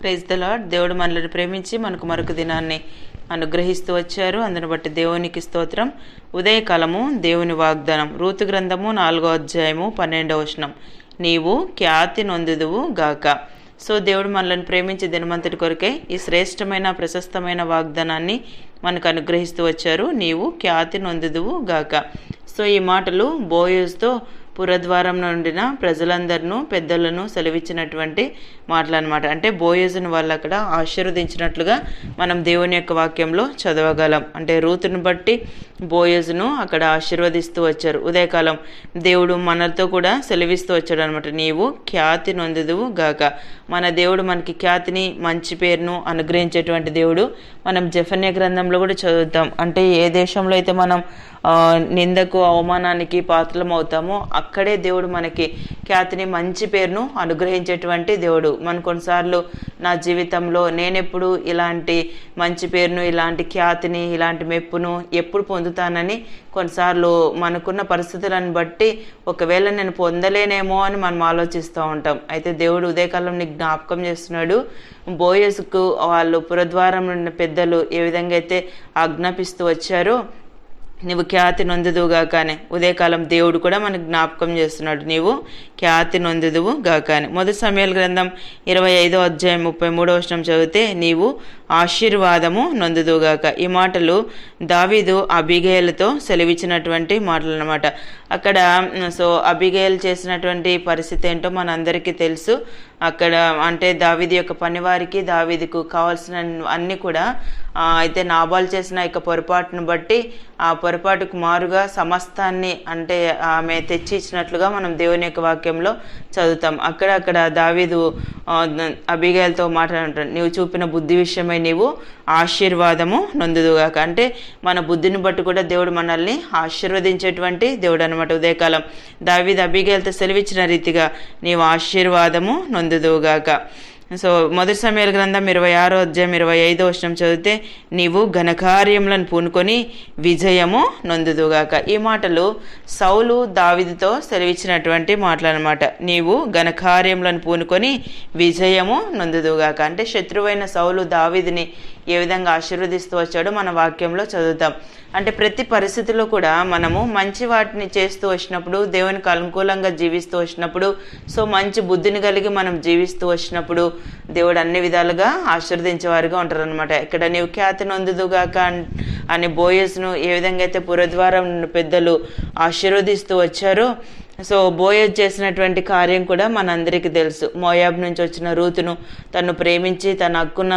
Praise the దేవుడు మనల్ని ప్రేమించి మనకు మరొక దినాన్ని అనుగ్రహిస్తూ వచ్చారు. అందును బట్టి దేవునికి స్తోత్రం. ఉదయకాలము దేవుని వాగ్దానం. రూతు గ్రంథము నాలుగో అధ్యాయము పన్నెండవ వచనం. నీవు ఖ్యాతి నొందుదువు గాక. సో దేవుడు మనల్ని ప్రేమించి దినమంతటి కొరకే ఈ శ్రేష్టమైన ప్రశస్తమైన వాగ్దానాన్ని మనకు అనుగ్రహిస్తూ వచ్చారు. నీవు ఖ్యాతి నొందుదువు గాక. సో ఈ మాటలు బోయోస్తో పురద్వారం నుండిన ప్రజలందరినూ పెద్దలను సెలవిచ్చినటువంటి మాటలన్నమాట. అంటే బోయజును వాళ్ళు అక్కడ ఆశీర్వదించినట్లుగా మనం దేవుని యొక్క వాక్యంలో చదవగలం. అంటే రూతును బట్టి బోయజ్ను అక్కడ ఆశీర్వదిస్తూ వచ్చారు. ఉదయకాలం దేవుడు మనతో కూడా సెలవిస్తూ వచ్చాడు అనమాట నీవు ఖ్యాతి నొందుదువు గాక. మన దేవుడు మనకి ఖ్యాతిని మంచి పేరును అనుగ్రహించేటువంటి దేవుడు మనం జఫన్య గ్రంథంలో కూడా చదువుతాం. అంటే ఏ దేశంలో అయితే మనం నిందకు అవమానానికి పాత్రలం అవుతామో అక్కడే దేవుడు మనకి ఖ్యాతిని మంచి పేరును అనుగ్రహించేటువంటి దేవుడు. మన కొన్నిసార్లు నా జీవితంలో నేనెప్పుడు ఇలాంటి మంచి పేరును ఇలాంటి ఖ్యాతిని ఇలాంటి మెప్పును ఎప్పుడు పొందుతానని కొన్నిసార్లు మనకున్న పరిస్థితులను బట్టి ఒకవేళ నేను పొందలేనేమో అని మనం ఆలోచిస్తూ ఉంటాం. అయితే దేవుడు ఉదయకాలం నీకు జ్ఞాపకం చేస్తున్నాడు. బోయస్కు వాళ్ళు పురద్వారం ఉన్న పెద్దలు ఏ విధంగా అయితే ఆజ్ఞాపిస్తూ వచ్చారో నీవు ఖ్యాతి నొందుదువుగాకానే. ఉదయకాలం దేవుడు కూడా మనకు జ్ఞాపకం చేస్తున్నాడు. నీవు ఖ్యాతి నొందుదువు గాకానే మొదటి సమయాల గ్రంథం ఇరవై ఐదో అధ్యాయం ముప్పై మూడో వచనం చదివితే నీవు ఆశీర్వాదము నొందుదుగాక. ఈ మాటలు దావీదు అబిగేలతో సెలవిచ్చినటువంటి మాటలు అనమాట అక్కడ సో అబిగేల్ చేసినటువంటి పరిస్థితి ఏంటో మనందరికీ తెలుసు. అక్కడ అంటే దావీది యొక్క పనివారికి దావీదికు కావాల్సిన అన్ని కూడా అయితే నాబాల్ చేసిన యొక్క పొరపాటును బట్టి ఆ పొరపాటుకు మారుగా సమస్తాన్ని అంటే ఆమె తెచ్చి ఇచ్చినట్లుగా మనం దేవుని యొక్క వాక్యంలో చదువుతాం. అక్కడ అక్కడ దావీదు ఆ, అబిగేల్తో నీవు చూపిన బుద్ధి విషయమై నీవు ఆశీర్వాదము నొందుదుగాక. అంటే మన బుద్ధిని బట్టి కూడా దేవుడు మనల్ని ఆశీర్వదించేటువంటి దేవుడు అనమాట ఉదయకాలం. దావిద అబిగేల్తో సెలవిచ్చిన రీతిగా నీవు ఆశీర్వాదము నొందుదువుగాక సో మొదటి సమయాల గ్రంథం ఇరవై ఆరో అధ్యాయం ఇరవై ఐదో వచనం చదివితే నీవు ఘనకార్యములను పూనుకొని విజయము నొందుదుగాక. ఈ మాటలు సౌలు దావిదితో సెలవిచ్చినటువంటి మాటలు అనమాట నీవు ఘనకార్యములను పూనుకొని విజయము నొందుదుగాక. అంటే శత్రువైన సౌలు దావిదిని ఏ విధంగా ఆశీర్వదిస్తూ వచ్చాడో మన వాక్యంలో చదువుతాం. అంటే ప్రతి పరిస్థితిలో కూడా మనము మంచి వాటిని చేస్తూ వచ్చినప్పుడు దేవునికి అనుకూలంగా జీవిస్తూ వచ్చినప్పుడు సో మంచి బుద్ధిని కలిగి మనం జీవిస్తూ వచ్చినప్పుడు దేవుడు అన్ని విధాలుగా ఆశీర్వదించేవారుగా ఉంటారు అనమాట ఇక్కడ నీవు ఖ్యాతి నొందుదుగాక అని బోయస్ను ఏ విధంగా అయితే పురద్వారం పెద్దలు ఆశీర్వదిస్తూ వచ్చారో సో బోయజ్ చేసినటువంటి కార్యం కూడా మనందరికీ తెలుసు. మోయాబ్ నుంచి వచ్చిన రూతును తను ప్రేమించి తన హక్కున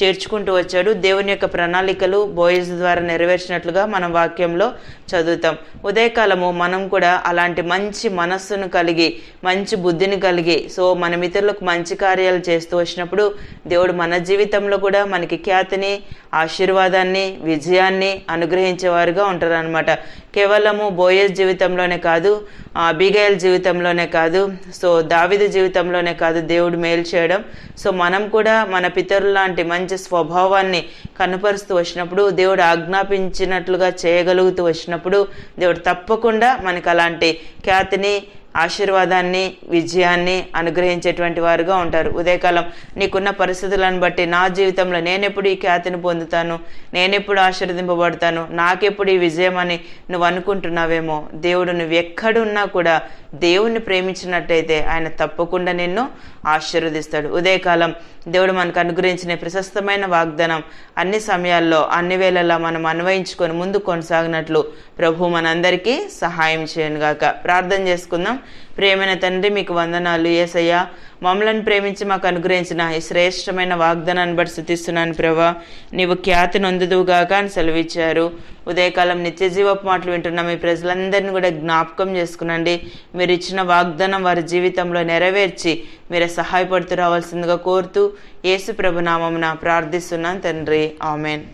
చేర్చుకుంటూ వచ్చాడు. దేవుని యొక్క ప్రణాళికలు బోయజ్ ద్వారా నెరవేర్చినట్లుగా మనం వాక్యంలో చదువుతాం. ఉదయకాలము మనం కూడా అలాంటి మంచి మనస్సును కలిగి మంచి బుద్ధిని కలిగి సో మన ఇతరులకు మంచి కార్యాలు చేస్తూ వచ్చినప్పుడు దేవుడు మన జీవితంలో కూడా మనకి ఖ్యాతిని ఆశీర్వాదాన్ని విజయాన్ని అనుగ్రహించేవారుగా ఉంటారు అనమాట కేవలము బోయస్ జీవితంలోనే కాదు అబిగయల్ జీవితంలోనే కాదు సో దావిదు జీవితంలోనే కాదు దేవుడు మేలు చేయడం. సో మనం కూడా మన పితరుల లాంటి మంచి స్వభావాన్ని కనపరుస్తూ వచ్చినప్పుడు దేవుడు ఆజ్ఞాపించినట్లుగా చేయగలుగుతూ వచ్చినప్పుడు దేవుడు తప్పకుండా మనకు అలాంటి ఖ్యాతిని ఆశీర్వాదాన్ని విజయాన్ని అనుగ్రహించేటువంటి వారుగా ఉంటారు. ఉదయకాలం నీకున్న పరిస్థితులను బట్టి నా జీవితంలో నేనెప్పుడు ఈ ఖ్యాతిని పొందుతాను? నేనెప్పుడు ఆశీర్వదింపబడతాను? నాకెప్పుడు ఈ విజయం అని నువ్వు అనుకుంటున్నావేమో? దేవుడు నువ్వు ఎక్కడున్నా కూడా దేవుణ్ణి ప్రేమించినట్టయితే ఆయన తప్పకుండా నిన్ను ఆశీర్వదిస్తాడు. ఉదయకాలం దేవుడు మనకు అనుగ్రహించిన ప్రశస్తమైన వాగ్దానం అన్ని సమయాల్లో అన్ని వేళలా మనం అన్వయించుకొని ముందు కొనసాగినట్లు ప్రభు మనందరికీ సహాయం చేయను గాక ప్రార్థన చేసుకుందాం. ప్రేమైన తండ్రి మీకు వందనాలు. ఏసయ్యా మమ్మలను ప్రేమించి మాకు అనుగ్రహించిన ఈ శ్రేష్టమైన వాగ్దానాన్ని బట్టి స్థుతిస్తున్నాను ప్రభా. నీవు ఖ్యాతి నొందుదువుగాక అని సెలవిచ్చారు. ఉదయకాలం నిత్య జీవపు మాటలు వింటున్న మీ ప్రజలందరినీ కూడా జ్ఞాపకం చేసుకునండి. మీరు ఇచ్చిన వాగ్దానం వారి జీవితంలో నెరవేర్చి మీరే సహాయపడుతూ రావాల్సిందిగా కోరుతూ యేసు ప్రభు నామమున ప్రార్థిస్తున్నాను తండ్రి. ఆమెన్.